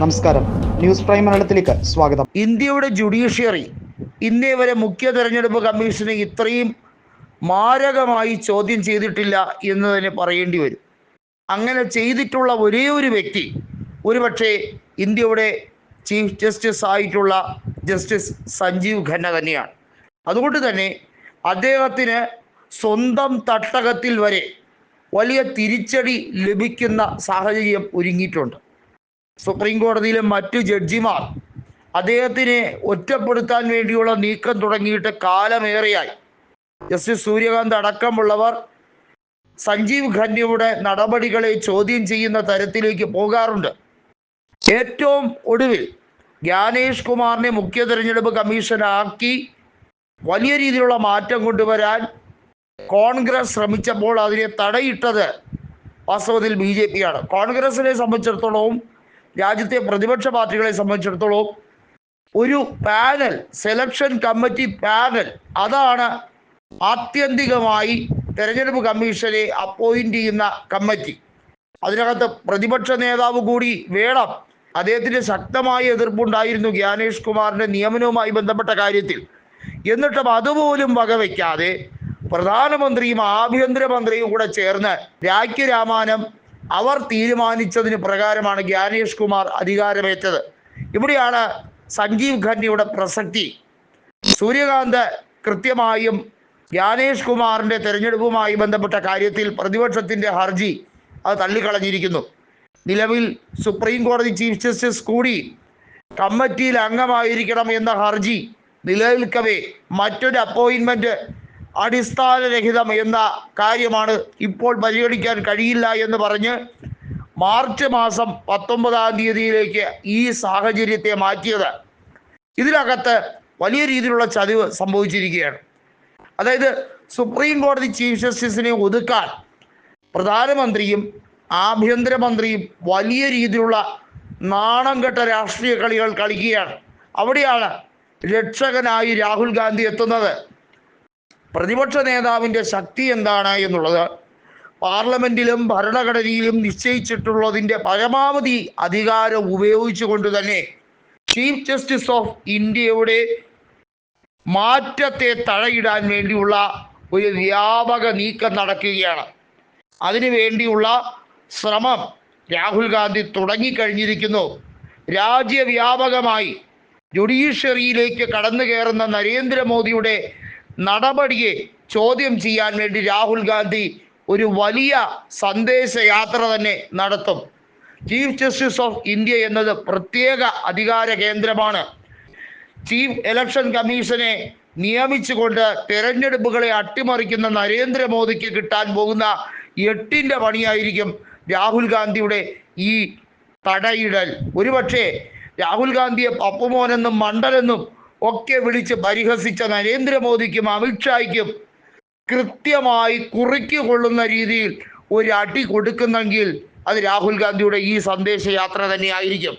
നമസ്കാരം. News prime മലയാളത്തിലേക്ക് സ്വാഗതം. ഇന്ത്യയുടെ ജുഡീഷ്യറി ഇന്നേ വരെ മുഖ്യ തെരഞ്ഞെടുപ്പ് കമ്മീഷനെ ഇത്രയും മാരകമായി ചോദ്യം ചെയ്തിട്ടില്ല എന്ന് തന്നെ പറയേണ്ടി വരും. അങ്ങനെ ചെയ്തിട്ടുള്ള ഒരേ ഒരു വ്യക്തി ഒരുപക്ഷെ ഇന്ത്യയുടെ ചീഫ് ജസ്റ്റിസ് ആയിട്ടുള്ള ജസ്റ്റിസ് സഞ്ജീവ് ഖന്ന തന്നെയാണ്. അതുകൊണ്ട് തന്നെ അദ്ദേഹത്തിന് സ്വന്തം തട്ടകത്തിൽ വരെ വലിയ തിരിച്ചടി ലഭിക്കുന്ന സാഹചര്യം ഒരുങ്ങിയിട്ടുണ്ട്. സുപ്രീം കോടതിയിലെ മറ്റു ജഡ്ജിമാർ അദ്ദേഹത്തിനെ ഒറ്റപ്പെടുത്താൻ വേണ്ടിയുള്ള നീക്കം തുടങ്ങിയിട്ട് കാലമേറെയായി. ജസ്റ്റിസ് സൂര്യകാന്ത് അടക്കമുള്ളവർ സഞ്ജീവ് ഖന്നയുടെ നടപടികളെ ചോദ്യം ചെയ്യുന്ന തരത്തിലേക്ക് പോകാറുണ്ട്. ഏറ്റവും ഒടുവിൽ ജ്ഞാനേഷ് കുമാറിനെ മുഖ്യ തെരഞ്ഞെടുപ്പ് കമ്മീഷനാക്കി വലിയ രീതിയിലുള്ള മാറ്റം കൊണ്ടുവരാൻ കോൺഗ്രസ് ശ്രമിച്ചപ്പോൾ അതിനെ തടയിട്ടത് വാസ്തവത്തിൽ ബി ജെ പി ആണ്. കോൺഗ്രസിനെ സംബന്ധിച്ചിടത്തോളവും രാജ്യത്തെ പ്രതിപക്ഷ പാർട്ടികളെ സംബന്ധിച്ചിടത്തോളം ഒരു പാനൽ സെലക്ഷൻ കമ്മിറ്റി പാനൽ അതാണ് ആത്യന്തികമായി തെരഞ്ഞെടുപ്പ് കമ്മീഷനെ അപ്പോയിന്റ് ചെയ്യുന്ന കമ്മിറ്റി അതിനകത്ത് പ്രതിപക്ഷ നേതാവ് കൂടി വേണം. അദ്ദേഹത്തിന് ശക്തമായ എതിർപ്പുണ്ടായിരുന്നു ജ്ഞാനേഷ് കുമാറിന്റെ നിയമനവുമായി ബന്ധപ്പെട്ട കാര്യത്തിൽ. എന്നിട്ടും അതുപോലും വകവയ്ക്കാതെ പ്രധാനമന്ത്രിയും ആഭ്യന്തരമന്ത്രിയും കൂടെ ചേർന്ന് രാജ്യരാമാനം അവർ തീരുമാനിച്ചതിന് പ്രകാരമാണ് ജ്ഞാനേഷ് കുമാർ അധികാരമേറ്റത്. ഇവിടെയാണ് സഞ്ജീവ് ഖന്നയുടെ പ്രസക്തി. സൂര്യകാന്ത് കൃത്യമായും ജ്ഞാനേഷ് കുമാറിന്റെ തെരഞ്ഞെടുപ്പുമായി ബന്ധപ്പെട്ട കാര്യത്തിൽ പ്രതിപക്ഷത്തിന്റെ ഹർജി അത് തള്ളിക്കളഞ്ഞിരിക്കുന്നു. നിലവിൽ സുപ്രീം കോടതി ചീഫ് ജസ്റ്റിസ് കൂടി കമ്മിറ്റിയിൽ അംഗമായിരിക്കണം എന്ന ഹർജി നിലനിൽക്കവേ മറ്റൊരു അപ്പോയിൻമെന്റ് അടിസ്ഥാനരഹിതം എന്ന കാര്യമാണ് ഇപ്പോൾ പരിഗണിക്കാൻ കഴിയില്ല എന്ന് പറഞ്ഞ് മാർച്ച് മാസം പത്തൊമ്പതാം തീയതിയിലേക്ക് ഈ സാഹചര്യത്തെ മാറ്റിയത്. ഇതിനകത്ത് വലിയ രീതിയിലുള്ള ചതിവ് സംഭവിച്ചിരിക്കുകയാണ്. അതായത് സുപ്രീം കോടതി ചീഫ് ജസ്റ്റിസിനെ ഒതുക്കാൻ പ്രധാനമന്ത്രിയും ആഭ്യന്തരമന്ത്രിയും വലിയ രീതിയിലുള്ള നാണം കെട്ട രാഷ്ട്രീയ കളികൾ കളിക്കുകയാണ്. അവിടെയാണ് രക്ഷകനായി രാഹുൽ ഗാന്ധി എത്തുന്നത്. പ്രതിപക്ഷ നേതാവിന്റെ ശക്തി എന്താണ് എന്നുള്ളത് പാർലമെന്റിലും ഭരണഘടനയിലും നിശ്ചയിച്ചിട്ടുള്ളതിന്റെ പരമാവധി അധികാരം ഉപയോഗിച്ചുകൊണ്ട് തന്നെ ചീഫ് ജസ്റ്റിസ് ഓഫ് ഇന്ത്യയുടെ മാറ്റത്തെ തഴയിടാൻ വേണ്ടിയുള്ള ഒരു വ്യാപക നീക്കം നടക്കുകയാണ്. അതിനു വേണ്ടിയുള്ള ശ്രമം രാഹുൽ ഗാന്ധി തുടങ്ങിക്കഴിഞ്ഞിരിക്കുന്നു. രാജ്യവ്യാപകമായി ജുഡീഷ്യറിയിലേക്ക് കടന്നു കയറുന്ന നരേന്ദ്രമോദിയുടെ നടപടിയെ ചോദ്യം ചെയ്യാൻ വേണ്ടി രാഹുൽ ഗാന്ധി ഒരു വലിയ സന്ദേശയാത്ര തന്നെ നടത്തും. ചീഫ് ജസ്റ്റിസ് ഓഫ് ഇന്ത്യ എന്നത് പ്രത്യേക അധികാര കേന്ദ്രമാണ്. ചീഫ് ഇലക്ഷൻ കമ്മീഷനെ നിയമിച്ചുകൊണ്ട് തെരഞ്ഞെടുപ്പുകളെ അട്ടിമറിക്കുന്ന നരേന്ദ്രമോദിക്ക് കിട്ടാൻ പോകുന്ന എട്ടിന്റെ പണിയായിരിക്കും രാഹുൽ ഗാന്ധിയുടെ ഈ തടയിടൽ. ഒരുപക്ഷെ രാഹുൽ ഗാന്ധിയെ പപ്പുമോനെന്നും മണ്ടലെന്നും ഒക്കെ വിളിച്ച് പരിഹസിച്ച നരേന്ദ്രമോദിക്കും അമിത്ഷായ്ക്കും കൃത്യമായി കുറിക്ക് കൊള്ളുന്ന രീതിയിൽ ഒരു അടി കൊടുക്കുന്നെങ്കിൽ അത് രാഹുൽ ഗാന്ധിയുടെ ഈ സന്ദേശയാത്ര തന്നെയായിരിക്കും.